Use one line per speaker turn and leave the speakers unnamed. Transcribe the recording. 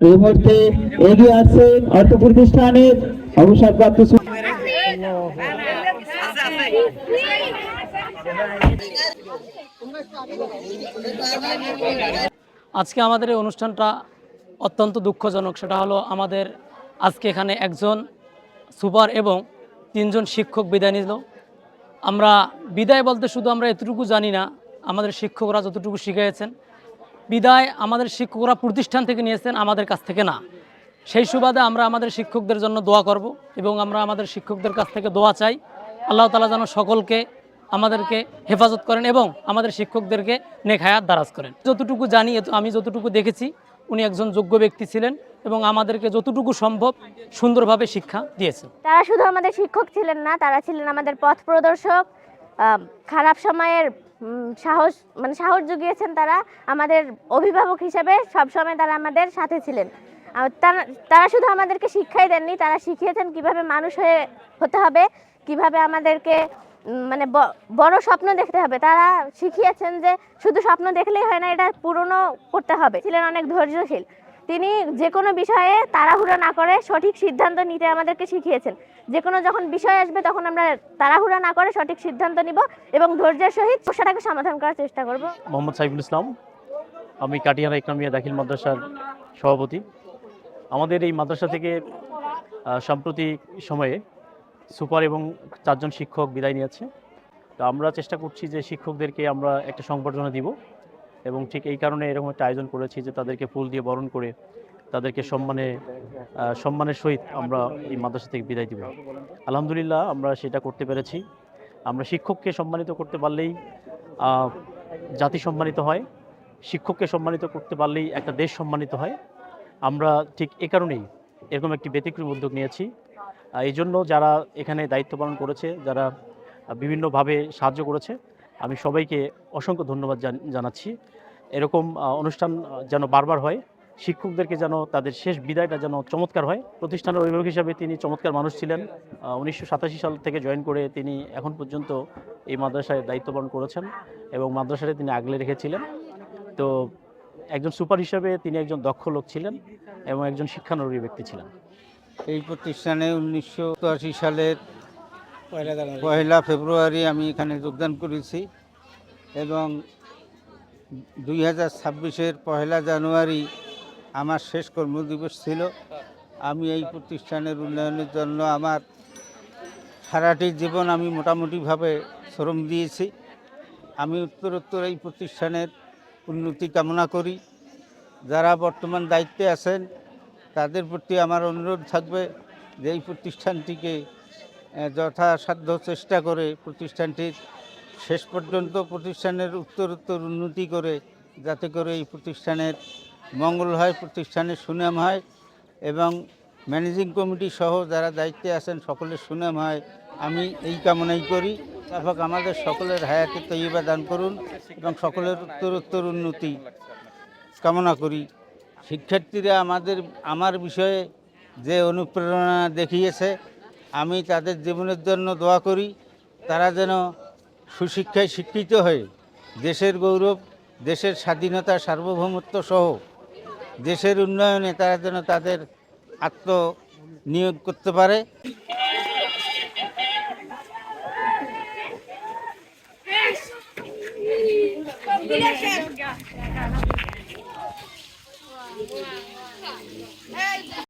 এই মুহূর্তে এগিয়ে অর্থ প্রতিষ্ঠানের অবসরপ্রাপ্ত
আজকে আমাদের এই অনুষ্ঠানটা অত্যন্ত দুঃখজনক। সেটা হলো আমাদের আজকে এখানে একজন সুপার এবং তিনজন শিক্ষক বিদায় নিল। আমরা বিদায় বলতে শুধু আমরা এতটুকু জানি না, আমাদের শিক্ষকরা যতটুকু শিখিয়েছেন। বিদায় আমাদের শিক্ষকরা প্রতিষ্ঠান থেকে নিয়েছেন, আমাদের কাছ থেকে না। সেই সুবাদে আমরা আমাদের শিক্ষকদের জন্য দোয়া করব এবং আমরা আমাদের শিক্ষকদের কাছ থেকে দোয়া চাই। আল্লাহ তালা যেন সকলকে আমাদেরকে হেফাজত করেন এবং আমাদের শিক্ষকদেরকে নেখায়াত দারাজ করেন। যতটুকু জানি আমি যতটুকু দেখেছি, উনি একজন যোগ্য ব্যক্তি ছিলেন এবং আমাদেরকে যতটুকু সম্ভব সুন্দরভাবে শিক্ষা দিয়েছেন।
তারা শুধু আমাদের শিক্ষক ছিলেন না, তারা ছিলেন আমাদের পথ প্রদর্শক। খারাপ সময়ের সাহস মানে সাহস জুগিয়েছেন তারা। আমাদের অভিভাবক হিসেবে সবসময় তারা আমাদের সাথে ছিলেন। তারা তারা শুধু আমাদেরকে শিক্ষাই দেননি, তারা শিখিয়েছেন কীভাবে মানুষ হয়ে হতে হবে, কীভাবে আমাদেরকে মানে বড় স্বপ্ন দেখতে হবে। তারা শিখিয়েছেন যে শুধু স্বপ্ন দেখলেই হয় না, এটা পূরণও করতে হবে। ছিলেন অনেক ধৈর্যশীল। তিনি যে কোনো বিষয়ে তাড়াহুড়ো না করে সঠিক সিদ্ধান্ত নিতে আমাদেরকে শিখিয়েছেন। যে কোনো যখন বিষয় আসবে তখন আমরা তাড়াহুড়ো না করে সঠিক সিদ্ধান্ত নিব এবং ধৈর্যের সহিত সমস্যাটাকে সমাধান করার চেষ্টা করব।
মোহাম্মদ সাইফুল ইসলাম, আমি কাটিয়ানা ইকরামিয়া দাখিল মাদ্রাসার সভাপতি। আমাদের এই মাদ্রাসা থেকে সাম্প্রতিক সময়ে সুপার এবং চারজন শিক্ষক বিদায় নিয়েছে। তো আমরা চেষ্টা করছি যে শিক্ষকদেরকে আমরা একটা সংবর্ধনা দিব। এবং ঠিক এই কারণে এরকম একটা আয়োজন করেছি যে তাদেরকে ফুল দিয়ে বরণ করে তাদেরকে সম্মানে সম্মানের সহিত আমরা এই মাদ্রাসা থেকে বিদায় দিব। আলহামদুলিল্লাহ, আমরা সেটা করতে পেরেছি। আমরা শিক্ষককে সম্মানিত করতে পারলেই জাতি সম্মানিত হয়। শিক্ষককে সম্মানিত করতে পারলেই একটা দেশ সম্মানিত হয়। আমরা ঠিক এ কারণেই এরকম একটি ব্যতিক্রম উদ্যোগ নিয়েছি। এই জন্য যারা এখানে দায়িত্ব পালন করেছে, যারা বিভিন্নভাবে সাহায্য করেছে আমি সবাইকে অসংখ্য ধন্যবাদ জানাচ্ছি। এরকম অনুষ্ঠান যেন বারবার হয়, শিক্ষকদেরকে যেন তাদের শেষ বিদায়টা যেন চমৎকার হয়। প্রতিষ্ঠানের অভিভাবক হিসাবে তিনি চমৎকার মানুষ ছিলেন। উনিশশো সাতাশি সাল থেকে জয়েন করে তিনি এখন পর্যন্ত এই মাদ্রাসায় দায়িত্ব পালন করেছেন এবং মাদ্রাসাটা তিনি আগলে রেখেছিলেন। তো একজন সুপার হিসাবে তিনি একজন দক্ষ লোক ছিলেন এবং একজন শিক্ষানুরী ব্যক্তি ছিলেন।
এই প্রতিষ্ঠানে উনিশশো আশি সালের পয়লা ফেব্রুয়ারি আমি এখানে যোগদান করেছি এবং দুই হাজার ছাব্বিশের পয়লা জানুয়ারি আমার শেষ কর্মদিবস ছিল। আমি এই প্রতিষ্ঠানের উন্নয়নের জন্য আমার সারাটি জীবন আমি মোটামুটিভাবে শ্রম দিয়েছি। আমি উত্তরোত্তর এই প্রতিষ্ঠানের উন্নতি কামনা করি। যারা বর্তমান দায়িত্বে আছেন, তাদের প্রতি আমার অনুরোধ থাকবে যে এই প্রতিষ্ঠানটিকে যথাসাধ্য চেষ্টা করে প্রতিষ্ঠানটির শেষ পর্যন্ত প্রতিষ্ঠানের উত্তর উত্তর উন্নতি করে, যাতে করে এই প্রতিষ্ঠানের মঙ্গল হয়, প্রতিষ্ঠানের সুনাম হয় এবং ম্যানেজিং কমিটি সহ যারা দায়িত্বে আছেন সকলের সুনাম হয়। আমি এই কামনাই করি। তারপর আমাদের সকলের হায়াতে তৈবা দান করুন এবং সকলের উত্তর উত্তর উন্নতি কামনা করি। শিক্ষার্থীরা আমাদের, আমার বিষয়ে যে অনুপ্রেরণা দেখিয়েছে আমি তাদের জীবনের জন্য দোয়া করি, তারা যেন সুশিক্ষায় শিক্ষিত হয়ে দেশের গৌরব, দেশের স্বাধীনতা, সার্বভৌমত্ব সহ দেশের উন্নয়নে তারা যেন তাদের আত্ম নিয়োগ করতে পারে।